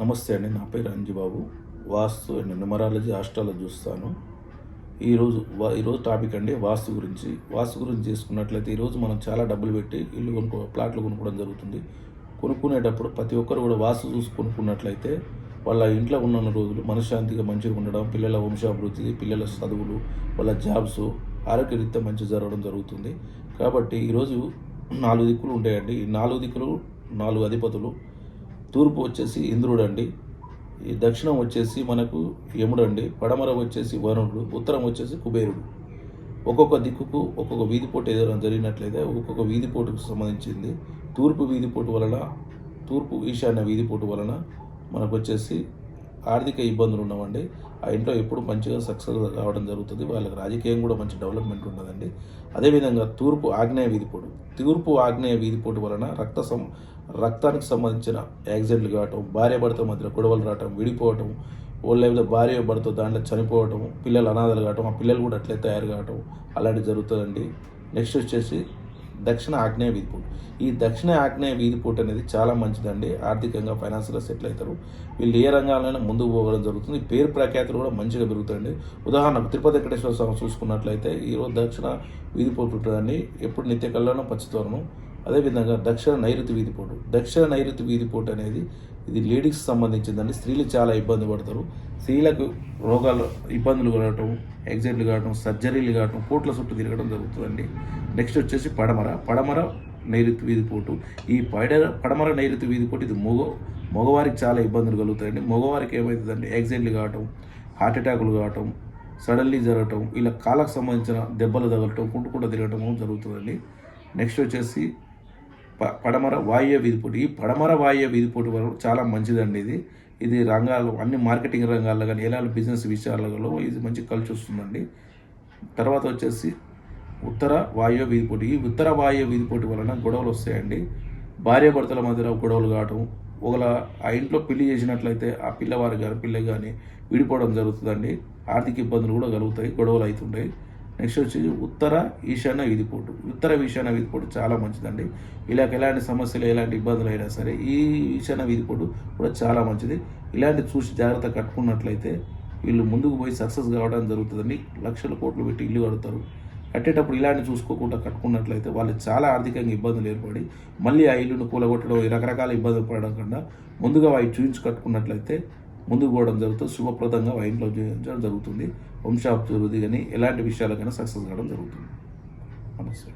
నమస్తే అండి నా పేరు Anjubabu. Vastu and numerology astrology చూస్తాను. ఈరోజు ఈరోజు టాపిక్ అండి వాస్తు గురించి. వాస్తు గురించి చేసుకున్నట్లయితే ఈరోజు మనం చాలా డబ్బులు పెట్టి ఇల్లు కొనుక్కో ప్లాట్లు కొనుక్కోవడం జరుగుతుంది. కొనుక్కునేటప్పుడు ప్రతి ఒక్కరు కూడా వాస్తు చూసి కొనుక్కున్నట్లయితే వాళ్ళ ఇంట్లో ఉన్న రోజులు మనశ్శాంతిగా మంచిగా ఉండడం పిల్లల వంశాభివృద్ధి పిల్లల చదువులు వాళ్ళ జాబ్స్ ఆరోగ్యరీత్యా మంచి జరగడం జరుగుతుంది. కాబట్టి ఈరోజు నాలుగు దిక్కులు ఉంటాయండి. ఈ నాలుగు దిక్కులు నాలుగు అధిపతులు తూర్పు వచ్చేసి ఇంద్రుడు అండి ఈ దక్షిణం వచ్చేసి మనకు యముడు అండి పడమర వచ్చేసి వరుణుడు ఉత్తరం వచ్చేసి కుబేరుడు. ఒక్కొక్క దిక్కుకు ఒక్కొక్క వీధిపోటు ఏదైనా జరిగినట్లయితే ఒక్కొక్క వీధిపోటుకు సంబంధించింది. తూర్పు వీధిపోటు వలన తూర్పు ఈశాన్య వీధిపోటు వలన మనకు వచ్చేసి ఆర్థిక ఇబ్బందులు ఉన్నామండి ఆ ఇంట్లో ఎప్పుడు మంచిగా సక్సెస్ రావడం జరుగుతుంది. వాళ్ళకి రాజకీయం కూడా మంచి డెవలప్మెంట్ ఉన్నదండి. అదేవిధంగా తూర్పు ఆగ్నేయ వీధిపోటు తూర్పు ఆగ్నేయ వీధిపోటు వలన రక్త సం రక్తానికి సంబంధించిన యాక్సిడెంట్లు కావటం భార్య భర్త మధ్య గొడవలు రావటం విడిపోవటం వాళ్ళ లేదా భార్య భర్త దాంట్లో చనిపోవటం పిల్లలు అనాథలు కావటం ఆ పిల్లలు కూడా అట్లే తయారు కావటం అలాంటివి జరుగుతుందండి. నెక్స్ట్ వచ్చేసి దక్షిణ ఆగ్నేయ వీధిపోటు ఈ దక్షిణ ఆగ్నేయ వీధిపోటు అనేది చాలా మంచిదండి. ఆర్థికంగా ఫైనాన్షియల్గా సెటిల్ అవుతారు. వీళ్ళు ఏ రంగాలైనా ముందుకు పోవడం జరుగుతుంది. పేరు ప్రఖ్యాతులు కూడా మంచిగా పెరుగుతాయండి. ఉదాహరణకు తిరుపతి వెంకటేశ్వర స్వామి చూసుకున్నట్లయితే ఈరోజు దక్షిణ వీధిపోటు ఉంటుందండి ఎప్పుడు నిత్యకల్లోనో కళ్యాణం పచ్చితోరణం. అదేవిధంగా దక్షిణ నైరుతి వీధిపోటు. దక్షిణ నైరుతి వీధిపోటు అనేది ఇది లేడీస్కి సంబంధించిందండి. స్త్రీలు చాలా ఇబ్బంది పడతారు. స్త్రీలకు రోగాలు ఇబ్బందులు కలగటం ఎగ్జైట్లు కావటం సర్జరీలు కావటం కోట్ల చుట్టూ తిరగడం జరుగుతుందండి. నెక్స్ట్ వచ్చేసి పడమర. పడమర నైరుతి వీధిపోటు. ఈ పడ పడమర నైరుతి వీధిపోటు ఇది మగ మగవారికి చాలా ఇబ్బందులు కలుగుతాయండి. మగవారికి ఏమవుతుందండి యాక్సిడెంట్లు కావటం హార్ట్ అటాకులు కావటం సడన్లీ జరగటం ఇలా కాళ్ళకు సంబంధించిన దెబ్బలు తగలటం కుంటుకుంట తిరగటం జరుగుతుందండి. నెక్స్ట్ వచ్చేసి ప- పడమర వాయువ్య వీధిపోటు ఈ పడమర వాయువ్య వీధిపోటు వరకు చాలా మంచిదండి ఇది. ఇది రంగాలు అన్ని మార్కెటింగ్ రంగాల్లో కానీ ఎలాంటి బిజినెస్ విషయాలలో ఇది మంచి కలిసి వస్తుందండి. తర్వాత వచ్చేసి ఉత్తర వాయువ్య వీధిపోటు ఈ ఉత్తర వాయువ్య వీధిపోటు వలన గొడవలు వస్తాయండి. భార్యాభర్తల మధ్య మధ్యలో గొడవలు కావటం ఒకవేళ ఆ ఇంట్లో పెళ్ళి చేసినట్లయితే ఆ పిల్లవారి కానీ పిల్ల కానీ విడిపోవడం జరుగుతుందండి. ఆర్థిక ఇబ్బందులు కూడా కలుగుతాయి గొడవలు అవుతుంటాయి. నెక్స్ట్ వచ్చేసి ఉత్తర ఈశాన్య వీధిపోటు ఉత్తర ఈశాన్య వీధిపోటు చాలా మంచిదండి. ఇలాగ ఎలాంటి సమస్యలు ఎలాంటి ఇబ్బందులు అయినా సరే ఈ ఈశాన్య వీధిపోటు కూడా చాలా మంచిది. ఇలాంటి చూసి జాగ్రత్త కట్టుకున్నట్లయితే వీళ్ళు ముందుకు పోయి సక్సెస్ కావడం జరుగుతుందండి. లక్షల కోట్లు పెట్టి ఇల్లు కడతారు. కట్టేటప్పుడు ఇలాంటి చూసుకోకుండా కట్టుకున్నట్లయితే వాళ్ళు చాలా ఆర్థికంగా ఇబ్బందులు ఏర్పడి మళ్ళీ ఆ ఇల్లును కూలగొట్టడం రకరకాల ఇబ్బందులు పడడం కన్నా ముందుగా అవి చూపించి కట్టుకున్నట్లయితే ముందుకు పోవడం జరుగుతుంది శుభప్రదంగా వైన్లో జరుగుతుంది. వంశాభివృద్ధి కానీ ఎలాంటి విషయాలకైనా సక్సెస్ కావడం జరుగుతుంది. నమస్తే.